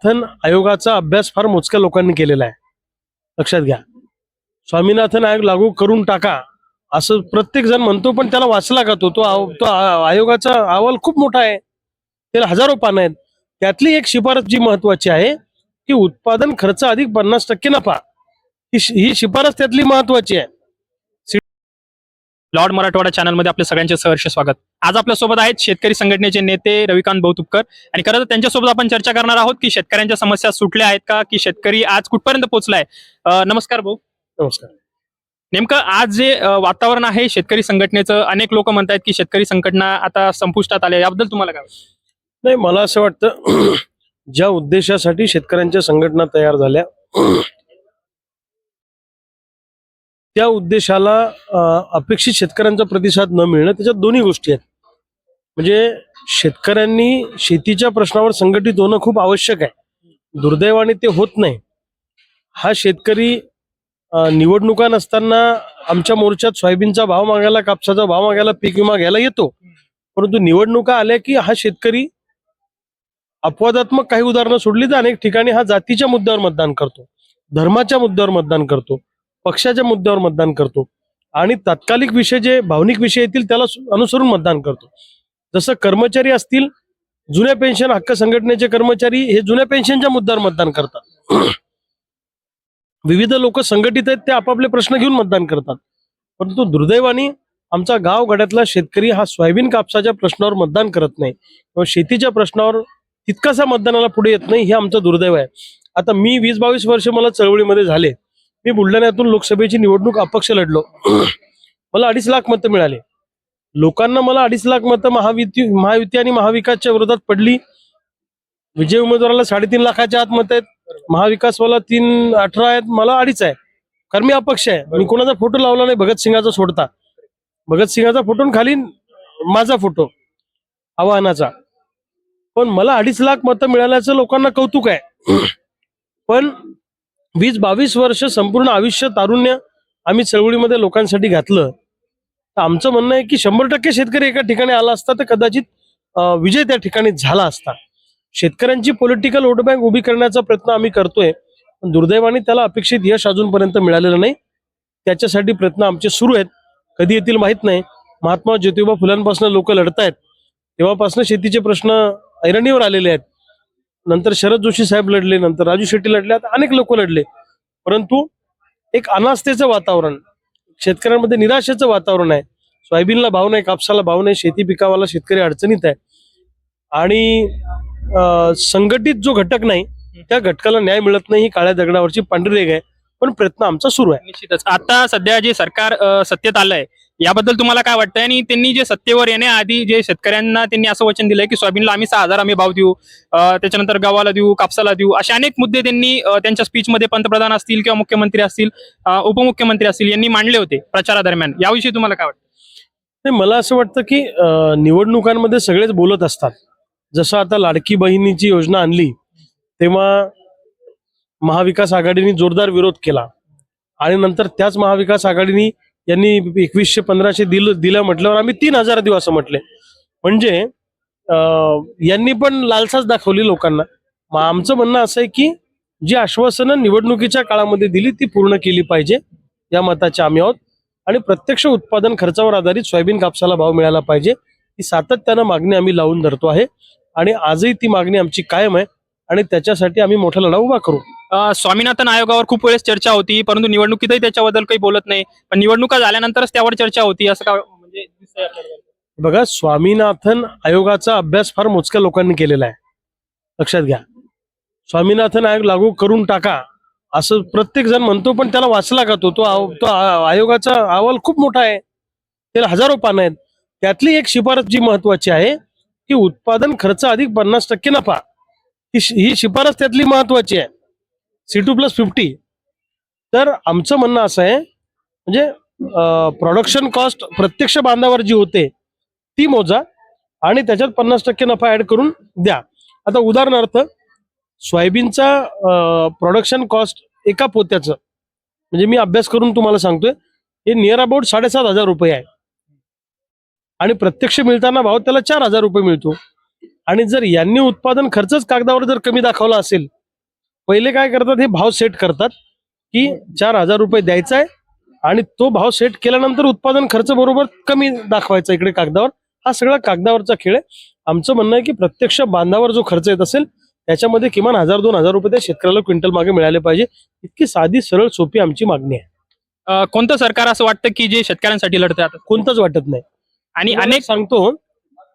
स्वामीनाथन आयोगाचा अभ्यास फार मोजक्या लोकांनी केलेला आहे. लक्षात घ्या. स्वामीनाथन आयोग लागू करून टाका असं प्रत्येक जण म्हणतो पण त्याला वाचला का तो? तो आयोगाचा अहवाल खूप मोठा आहे. त्याला हजारो पानं आहेत. त्यातली एक शिफारस जी महत्वाची आहे की उत्पादन खर्च अधिक पन्नास टक्के नफा. शि- ही शिफारस त्यातली महत्वाची आहे. लॉर्ड मराठवाडा चॅनलमध्ये आपल्या सगळ्यांचे सहर्ष स्वागत. आज आपल्यासोबत आहेत शेतकरी संघटनेचे नेते रविकांत भाऊतुपकर आणि खरं तर त्यांच्यासोबत आपण चर्चा करणार आहोत की शेतकऱ्यांच्या समस्या सुटल्या आहेत का की शेतकरी आज कुठपर्यंत पोहोचलाय नमस्कार भाऊ. नमस्कार. नेमकं आज जे वातावरण आहे शेतकरी संघटनेचं अनेक लोक म्हणतात की शेतकरी संघटना आता संपुष्टात आल्या. याबद्दल तुम्हाला काय? नाही मला असं वाटतं ज्या उद्देशासाठी शेतकऱ्यांच्या संघटना तयार झाल्या त्या उद्देशाला अपेक्षित शेतकऱ्यांचा प्रतिसाद न मिळणं त्याच्यात दोन्ही गोष्टी आहेत. म्हणजे शेतकऱ्यांनी शेतीच्या प्रश्नावर संघटित होणं खूप आवश्यक आहे. दुर्दैवाने ते होत नाही. हा शेतकरी निवडणुका नसताना आमच्या मोर्चात सोयाबीनचा भाव मागायला कापसाचा भाव मागायला पीक विमा घ्यायला येतो. परंतु निवडणुका आल्या की हा शेतकरी अपवादात्मक काही उदाहरणं सोडली तर अनेक ठिकाणी हा जातीच्या मुद्द्यावर मतदान करतो धर्माच्या मुद्द्यावर मतदान करतो. पक्षाच्या मुद्द्यावर मतदान करतो आणि तात्कालिक विषय जे भावनिक विषय येतील त्याला अनुसरून मतदान करतो. जसं कर्मचारी असतील जुन्या पेन्शन हक्क संघटनेचे कर्मचारी हे जुन्या पेन्शनच्या मुद्द्यावर मतदान करतात. विविध लोक संघटित आहेत ते आपापले प्रश्न घेऊन मतदान करतात. परंतु दुर्दैवाने आमचा गाव गड्यातला शेतकरी हा सोयाबीन कापसाच्या प्रश्नावर मतदान करत नाही. किंवा शेतीच्या प्रश्नावर तितकासा मतदानाला पुढे येत नाही हे आमचं दुर्दैव आहे. आता मी वीस बावीस वर्ष मला चळवळीमध्ये झाले. मी बुलढाण्यातून लोकसभेची निवडणूक अपक्ष लढलो. मला अडीच लाख मतं मिळाले. लोकांना मला अडीच लाख मतं महायुती महायुती आणि महाविकासच्या विरोधात पडली. विजय उमेदवाराला साडेतीन लाखाच्या आत मत आहेत. महाविकासवाला तीन अठरा आहेत. मला अडीच आहे. कारण मी अपक्ष आहे. मी कोणाचा फोटो लावला नाही. भगतसिंगाचा सोडता. भगतसिंगाचा फोटो खाली माझा फोटो. आव्हानाचा. पण मला अडीच लाख मतं मिळाल्याचं लोकांना कौतुक आहे. पण वीस बावीस वर्ष संपूर्ण आयुष्य तारुण्य आम्ही चळवळीमध्ये लोकांसाठी घातलं. तर आमचं म्हणणं आहे की शंभर टक्के शेतकरी एका ठिकाणी आला असता तर कदाचित विजय त्या ठिकाणी झाला असता. शेतकऱ्यांची पॉलिटिकल वोट बँक उभी करण्याचा प्रयत्न आम्ही करतोय पण दुर्दैवाने त्याला अपेक्षित यश अजूनपर्यंत मिळालेलं नाही. त्याच्यासाठी प्रयत्न आमचे सुरू आहेत. कधी येतील माहीत नाही. महात्मा ज्योतिबा फुलांपासून लोक लढतायत. तेव्हापासून शेतीचे प्रश्न ऐरणीवर आलेले आहेत. नंतर शरद जोशी साहेब लढले नंतर राजू शेट्टी लढले आता अनेक लोक लढले. परंतु एक अनास्थेचं वातावरण शेतकऱ्यांमध्ये निराशेचं वातावरण आहे. सोयाबीनला भाव नाही कापसाला भाव नाही शेती पिकावाला शेतकरी अडचणीत आहे. आणि संघटित जो घटक नाही त्या घटकाला न्याय मिळत नाही ही काळ्या दगडावरची पांढरी रेग आहे. पण प्रयत्न आमचा सुरू आहे. निश्चितच. आता सध्या जे सरकार सत्तेत आलंय याबद्दल तुम्हाला काय वाटतंय? आणि त्यांनी जे सत्तेवर येण्याआधी जे शेतकऱ्यांना त्यांनी असं वचन दिलंय की सोयाबीनला आम्ही सहा हजार आम्ही भाव देऊ त्याच्यानंतर गव्हाला देऊ कापसाला देऊ असे अनेक मुद्दे त्यांनी त्यांच्या स्पीचमध्ये पंतप्रधान असतील किंवा मुख्यमंत्री असतील उपमुख्यमंत्री असतील यांनी मांडले होते प्रचारादरम्यान. याविषयी तुम्हाला काय वाटतं? नाही मला असं वाटतं की निवडणुकांमध्ये सगळेच बोलत असतात. जसं आता लाडकी बहिणीची योजना आणली तेव्हा महाविकास आघाडीने जोरदार विरोध केला. आणि नंतर त्याच महाविकास आघाडीने यांनी एकवीसशे पंधराशे दिल दिलं म्हटल्यावर आम्ही तीन हजार देऊ असं म्हटले. म्हणजे अं, यांनी पण लालसाच दाखवली लोकांना. मग आमचं म्हणणं असं आहे की जी आश्वासनं निवडणुकीच्या काळामध्ये दिली ती पूर्ण केली पाहिजे या मताचे आम्ही आहोत. आणि प्रत्यक्ष उत्पादन खर्चावर आधारित सोयाबीन कापसाला भाव मिळाला पाहिजे ही सातत्यानं मागणी आम्ही लावून धरतो आहे. आणि आजही ती मागणी आमची कायम आहे. आणि त्याच्यासाठी आम्ही मोठा लढा उभा करू. अं, स्वामीनाथन आयोगावर खूप वेळेस चर्चा होती परंतु निवडणुकीतही त्याच्याबद्दल काही बोलत नाही. पण निवडणुका झाल्यानंतरच त्यावर चर्चा होती असं का म्हणजे दिसतंय आपल्याला? बघा स्वामीनाथन आयोगाचा अभ्यास फार मोजक्या लोकांनी केलेला आहे. लक्षात घ्या. स्वामीनाथन आयोग लागू करून टाका असं प्रत्येक जण म्हणतो पण त्याला वाचला का तो? तो आव- तो आ- आयोगाचा अहवाल खूप मोठा आहे. त्याला हजारो पानं आहेत. त्यातली एक शिफारस जी महत्वाची आहे की उत्पादन खर्च अधिक पन्नास टक्के नफा. ही शिफारस त्यातली महत्वाची आहे. सी टू प्लस फिफ्टी तर आमचं म्हणणं असं आहे म्हणजे प्रोडक्शन कॉस्ट प्रत्यक्ष बांधावर जी होते ती मोजा आणि त्याच्यात पन्नास टक्के नफा ऍड करून द्या. आता उदाहरणार्थ सोयाबीनचा प्रोडक्शन कॉस्ट एका पोत्याचं म्हणजे मी अभ्यास करून तुम्हाला सांगतोय हे नियर अबाउट साडेसात हजार रुपये आहे. आणि प्रत्यक्ष मिळताना भाव त्याला चार हजार रुपये मिळतो. आणि जर यांनी उत्पादन खर्चच कागदावर जर कमी दाखवला असेल पहिले काय करतात हे भाव सेट करतात की चार हजार रुपये द्यायचा आहे आणि तो भाव सेट केल्यानंतर उत्पादन खर्च बरोबर कमी दाखवायचा इकडे कागदावर. हा सगळा कागदावरचा खेळ आहे. आमचं म्हणणं आहे की प्रत्यक्ष बांधावर जो खर्च येत असेल त्याच्यामध्ये किमान हजार दोन हजार रुपये त्या शेतकऱ्याला क्विंटल मागे मिळाले पाहिजे. इतकी साधी सरळ सोपी आमची मागणी आहे. कोणतं सरकार असं वाटतं की जे शेतकऱ्यांसाठी लढतं आता कोणतंच वाटत नाही. आणि अनेक सांगतो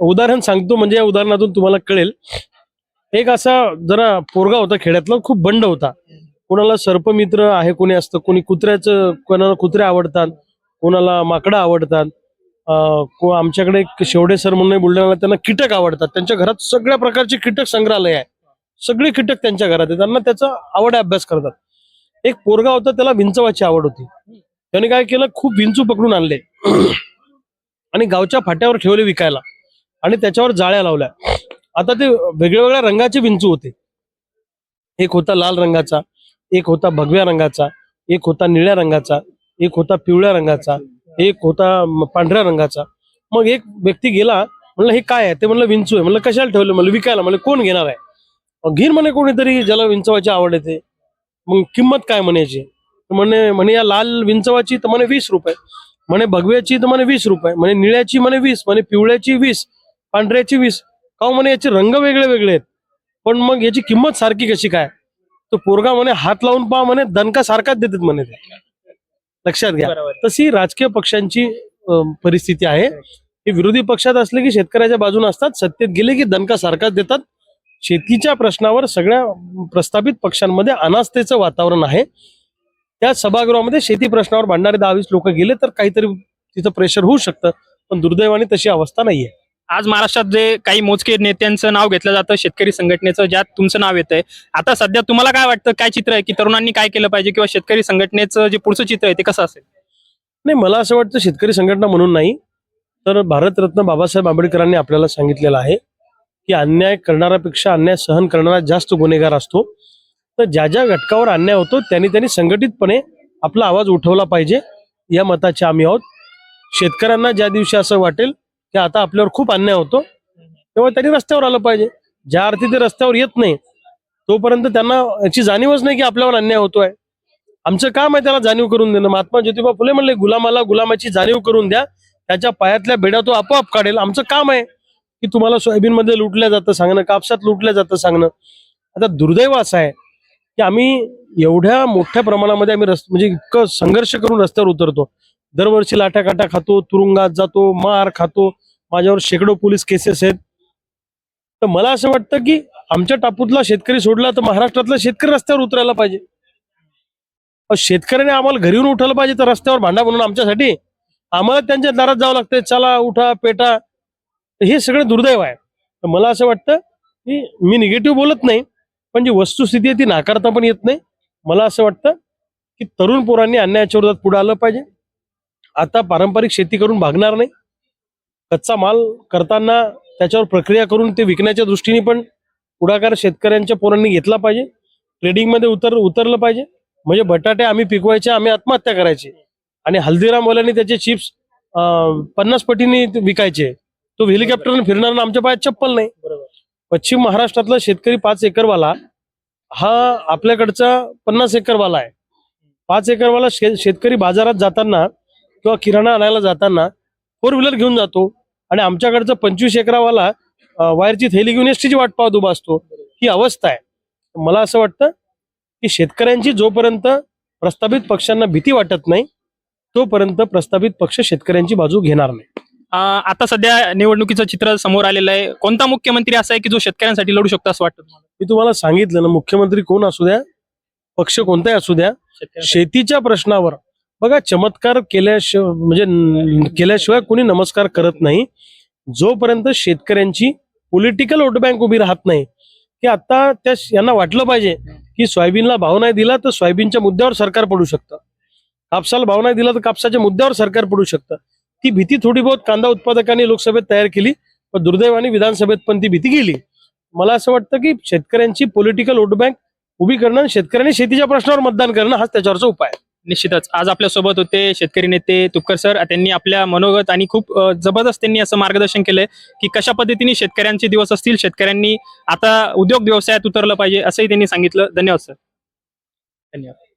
उदाहरण सांगतो म्हणजे या उदाहरणातून तुम्हाला कळेल. एक असा जरा पोरगा होता खेड्यातला खूप बंड होता. कोणाला सर्पमित्र आहे कोणी असतं कोणी कुत्र्याचं कोणाला कुत्रे आवडतात कोणाला माकडं आवडतात को- आमच्याकडे एक शेवडे सर म्हणून बुलढाण्याला त्यांना कीटक आवडतात. त्यांच्या घरात सगळ्या प्रकारचे कीटक संग्रहालय आहे. सगळे कीटक त्यांच्या घरात आहे त्यांना त्याचा आवड अभ्यास करतात. एक पोरगा होता त्याला विंचवाची आवड होती. त्याने काय केलं खूप विंचू पकडून आणले. आणि गावच्या फाट्यावर ठेवले विकायला. आणि त्याच्यावर जाळ्या लावल्या. आता ते वेगळ्या वेगळ्या रंगाचे विंचू होते. एक होता लाल रंगाचा एक होता भगव्या रंगाचा एक होता निळ्या रंगाचा एक होता पिवळ्या रंगाचा एक होता पांढऱ्या रंगाचा. मग एक व्यक्ती गेला म्हणलं हे काय आहे? ते म्हणलं विंचू आहे. म्हणलं कशाला ठेवलं? म्हणलं विकायला. म्हणलं कोण घेणार आहे? मग घेईन म्हणे कोणीतरी ज्याला विंचवाची आवड येते मग किंमत काय म्हणायची? म्हणे म्हणे या लाल विंचवाची तर म्हणे वीस रुपये. म्हणे भगव्याची तर म्हणे वीस रुपये. म्हणे निळ्याची म्हणे वीस. म्हणे पिवळ्याची वीस. पांढऱ्याची वीस. का म्हणे याचे रंग वेगळे वेगळे आहेत? पण मग याची किंमत सारखी कशी काय? तो पोरगा म्हणे हात लावून पहा म्हणे दणका सारखाच देतात म्हणे ते. लक्षात घ्या. तशी राजकीय पक्षांची परिस्थिती आहे. हे विरोधी पक्षात असले की शेतकऱ्याच्या बाजूने असतात सत्तेत गेले की दणका सारखाच देतात. शेतीच्या प्रश्नावर सगळ्या प्रस्थापित पक्षांमध्ये अनास्थेचं वातावरण आहे. त्या सभागृहामध्ये शेती प्रश्नावर भांडणारे दहावीस लोक गेले तर काहीतरी तिथं प्रेशर होऊ शकतं पण दुर्दैवाने तशी अवस्था नाहीये. आज महाराष्ट्रात जे काही मोजके नेत्यांचं नाव घेतलं जातं शेतकरी संघटनेचं ज्यात तुमचं नाव येतंय. आता सध्या तुम्हाला काय वाटतं काय चित्र आहे की तरुणांनी काय केलं पाहिजे किंवा शेतकरी संघटनेचं जे पुढचं चित्र आहे ते कसं असेल? नाही मला असं वाटतं शेतकरी संघटना म्हणून नाही तर भारतरत्न बाबासाहेब आंबेडकरांनी आपल्याला सांगितलेलं आहे की अन्याय करणाऱ्यापेक्षा अन्याय सहन करणारा जास्त गुन्हेगार असतो. तर ज्या ज्या घटकावर अन्याय होतो त्यांनी त्यांनी संघटितपणे आपला आवाज उठवला पाहिजे या मताचे आम्ही आहोत. शेतकऱ्यांना ज्या दिवशी असं वाटेल की आता आपल्यावर खूप अन्याय होतो. तेव्हा त्यांनी रस्त्यावर आलं पाहिजे. ज्या अर्थी ते रस्त्यावर येत नाही तोपर्यंत त्यांना याची जाणीवच नाही की आपल्यावर अन्याय होतोय. आमचं काम आहे त्याला जाणीव करून देणं. महात्मा ज्योतिबा फुले म्हणले गुलामाला गुलामाची जाणीव करून द्या. त्याच्या पायातल्या बेड्या तो आपोआप काढेल. आमचं काम आहे की तुम्हाला सोयाबीन मध्ये लुटल्या जातं सांगणं कापसात लुटल्या जातं सांगणं. आता दुर्दैव असं आहे की आम्ही एवढ्या मोठ्या प्रमाणामध्ये आम्ही रस् म्हणजे इतकं संघर्ष करून रस्त्यावर उतरतो. दरवर्षी लाटाकाटा खातो तुरुंगात जातो मार खातो. माझ्यावर शेकडो पोलीस केसेस आहेत. तर मला असं वाटतं की आमच्या टापूतला शेतकरी सोडला तर महाराष्ट्रातला शेतकरी रस्त्यावर उतरायला पाहिजे. शेतकऱ्याने आम्हाला घरी येऊन उठायला पाहिजे तर रस्त्यावर भांडा बनवून आमच्यासाठी. आम्हाला त्यांच्या दारात जावं लागतंय. चला उठा पेटा. हे सगळं दुर्दैव आहे. तर मला असं वाटतं की मी निगेटिव्ह बोलत नाही पण जी वस्तुस्थिती आहे ती नाकारता पण येत नाही. मला असं वाटतं की तरुण पोरांनी अन्यायाच्या विरोधात पुढे आलं पाहिजे. आता पारंपरिक शेती करून भागणार नाही. कच्चा माल करताना त्याच्यावर प्रक्रिया करून ते विकण्याच्या दृष्टीने पण पुढाकार शेतकऱ्यांच्या पोरांनी घेतला पाहिजे. ट्रेडिंगमध्ये उतर उतरलं पाहिजे. म्हणजे बटाटे आम्ही पिकवायचे आम्ही आत्महत्या करायची. आणि हल्दीरामवाल्यांनी त्याचे चिप्स पन्नास पटीने विकायचे. तो हेलिकॉप्टरने फिरणार ना आमच्या पायात चप्पल नाही. पश्चिम महाराष्ट्रातला शेतकरी पाच एकरवाला हा आपल्याकडचा पन्नास एकरवाला आहे. पाच एकरवाला शे- शेतकरी बाजारात जाताना किंवा किराणा आणायला जाताना फोर व्हीलर घेऊन जातो. आणि आमच्याकडचा पंचवीस एकरावाला वायरची थैली घेऊन एसटीची वाट पाहत उभा असतो. ही अवस्था आहे. मला असं वाटतं की शेतकऱ्यांची जोपर्यंत प्रस्थापित पक्षांना भीती वाटत नाही तोपर्यंत प्रस्थापित पक्ष शेतकऱ्यांची बाजू घेणार नाही. आता सध्या निवडणुकीचं चित्र समोर आलेलं आहे. कोणता मुख्यमंत्री असा आहे की जो शेतकऱ्यांसाठी लढू शकतो असं वाटतं मी तुम्हाला सांगितलं ना मुख्यमंत्री कोण असू द्या? पक्ष कोणताही असू द्या? शेतीच्या प्रश्नावर बघा चमत्कार केल्याशिवाय म्हणजे केल्याशिवाय कोणी नमस्कार करत नाही. जोपर्यंत शेतकऱ्यांची पॉलिटिकल वोट बँक उभी राहत नाही की आता त्या यांना वाटलं पाहिजे की सोयाबीनला भाव नाही दिला तर सोयाबीनच्या मुद्द्यावर सरकार पडू शकतं. कापसाला भाव नाही दिला तर कापसाच्या मुद्द्यावर सरकार पडू शकतं. ती भीती थोडी बहुत कांदा उत्पादकांनी लोकसभेत तयार केली पण दुर्दैवाने विधानसभेत पण ती भीती गेली. मला असं वाटतं की शेतकऱ्यांची पॉलिटिकल वोट बँक उभी करणं शेतकऱ्यांनी शेतीच्या प्रश्नावर मतदान करणं हाच त्याच्यावरचा उपाय आहे. निश्चितच. आज आपल्यासोबत होते शेतकरी नेते तुपकर सर. त्यांनी आपल्या मनोगत आणि खूप जबरदस्त त्यांनी असं मार्गदर्शन केलंय की कशा पद्धतीने शेतकऱ्यांचे दिवस असतील शेतकऱ्यांनी आता उद्योग व्यवसायात उतरलं पाहिजे असंही त्यांनी सांगितलं. धन्यवाद सर. धन्यवाद.